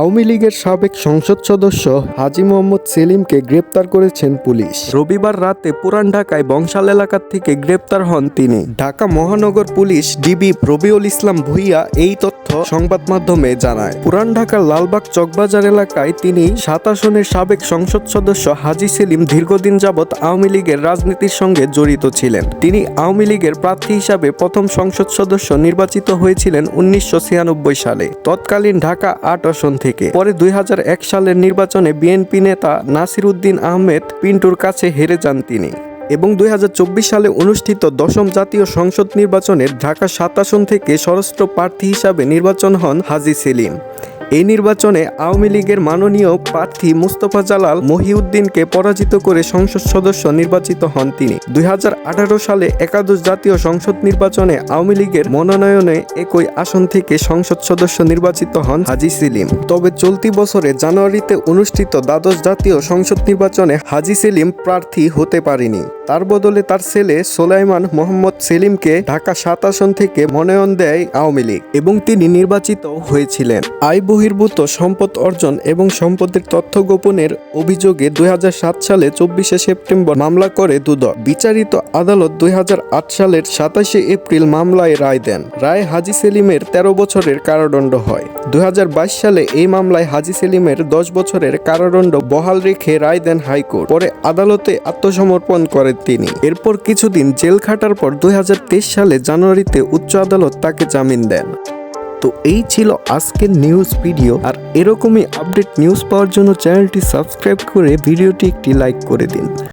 আওয়ামী লীগের সাবেক সংসদ সদস্য হাজি মোহাম্মদ সেলিমকে গ্রেপ্তার করেছেন পুলিশ। রবিবার রাতে পুরান ঢাকায় বংশাল এলাকা থেকে গ্রেপ্তার হন তিনি। ঢাকা মহানগর পুলিশ ডিবি রবিউল ইসলাম ভুইয়া এই তথ্য সংবাদ মাধ্যমে জানায়। পুরান ঢাকার লালবাগ চকবাজার এলাকায় তিনি সাত আসনের সাবেক সংসদ সদস্য হাজি সেলিম দীর্ঘদিন যাবৎ আওয়ামী লীগের রাজনীতির সঙ্গে জড়িত ছিলেন। তিনি আওয়ামী লীগের প্রার্থী হিসাবে প্রথম সংসদ সদস্য নির্বাচিত হয়েছিলেন উনিশশো ছিয়ানব্বই সালে। তৎকালীন ঢাকা আট আসন থেকে। পরে দুই হাজার এক সালের নির্বাচনে বিএনপি নেতা নাসির উদ্দিন আহমেদ পিন্টুর কাছে হেরে যান তিনি এবং দুই হাজার চব্বিশ সালে অনুষ্ঠিত দশম জাতীয় সংসদ নির্বাচনে ঢাকা সাত আসন থেকে স্বরাষ্ট্র প্রার্থী হিসাবে নির্বাচন হন হাজি সেলিম। এই নির্বাচনে আওয়ামী লীগের মাননীয় প্রার্থী মুস্তফা জালাল মহিউদ্দিনকে পরাজিত করে সংসদ সদস্য নির্বাচিত হন তিনি। দুই হাজার আঠারো সালে একাদশ জাতীয় সংসদ নির্বাচনে আওয়ামী লীগের মনোনয়নে একই আসন থেকে সংসদ সদস্য নির্বাচিত হন হাজি সেলিম। তবে চলতি বছরে জানুয়ারিতে অনুষ্ঠিত দ্বাদশ জাতীয় সংসদ নির্বাচনে হাজি সেলিম প্রার্থী হতে পারেনি। তার বদলে তার ছেলে সোলাইমান মোহাম্মদ সেলিমকে ঢাকা সাত আসন থেকে মনোনয়ন দেয় আওয়ামী লীগ এবং তিনি নির্বাচিত হয়েছিলেন। আয় বহির্ভূত সম্পদ অর্জন এবং সম্পদের তথ্য গোপনের অভিযোগে দুই হাজার সাত সালে চব্বিশে সেপ্টেম্বর মামলা করে দুদক। বিচারিত আদালত দুই হাজার আট সালের সাতাশে এপ্রিল মামলায় রায় দেন। রায় হাজি সেলিমের তেরো বছরের কারাদণ্ড হয়। দুই হাজার বাইশ সালে এই মামলায় হাজি সেলিমের দশ বছরের কারাদণ্ড বহাল রেখে রায় দেন হাইকোর্ট। পরে আদালতে আত্মসমর্পণ করেন তিনি। এরপর কিছুদিন জেল খাটার পর দুই হাজার তেইশ সালে জানুয়ারিতে উচ্চ আদালত তাকে জামিন দেন। তো এই ছিল আজকের নিউজ ভিডিও আর এরকমই আপডেট নিউজ পাওয়ার জন্য চ্যানেলটি সাবস্ক্রাইব করে ভিডিওটি একটি লাইক করে দিন।